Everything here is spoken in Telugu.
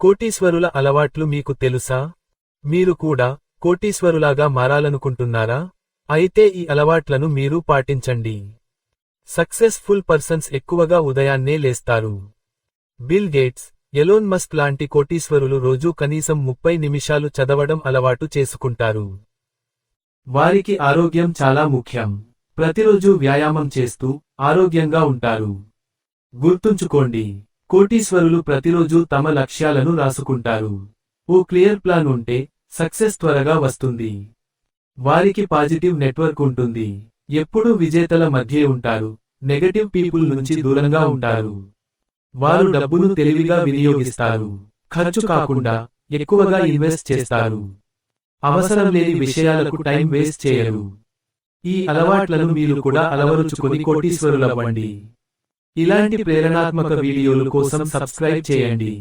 కోటీశ్వరుల అలవాట్లు మీకు తెలుసా? మీరు కూడా కోటీశ్వరులాగా మారాలనుకుంటున్నారా? అయితే ఈ అలవాట్లను మీరు పాటించండి. సక్సెస్ఫుల్ పర్సన్స్ ఎక్కువగా ఉదయాన్నే లేస్తారు. బిల్ గేట్స్ ఎలోన్ మస్క్ లాంటి కోటీశ్వరులు రోజూ కనీసం ముప్పై నిమిషాలు చదవడం అలవాటు చేసుకుంటారు. వారికి ఆరోగ్యం చాలా ముఖ్యం. ప్రతిరోజూ వ్యాయామం చేస్తూ ఆరోగ్యంగా ఉంటారు. గుర్తుంచుకోండి కోటీశ్వరులు ప్రతిరోజు తమ లక్ష్యాలను రాసుకుంటారు. ఓ క్లియర్ ప్లాన్ ఉంటే సక్సెస్ త్వరగా వస్తుంది. వారికి పాజిటివ్ నెట్వర్క్ ఉంటుంది. ఎప్పుడూ విజేతల మధ్యే ఉంటారు. నెగటివ్ పీపుల్ నుంచి దూరంగా ఉంటారు. వారు డబ్బును తెలివిగా వినియోగిస్తారు. ఖర్చు కాకుండా ఎక్కువగా ఇన్వెస్ట్ చేస్తారు. అవసరం లేని విషయాలకు టైం వేస్ట్ చేయరు. ఈ అలవాట్లను మీరు కూడా అలవరుచుకుని కోటీశ్వరులవ్వండి. ఇలాంటి ప్రేరణాత్మక వీడియోలు కోసం సబ్స్క్రైబ్ చేయండి.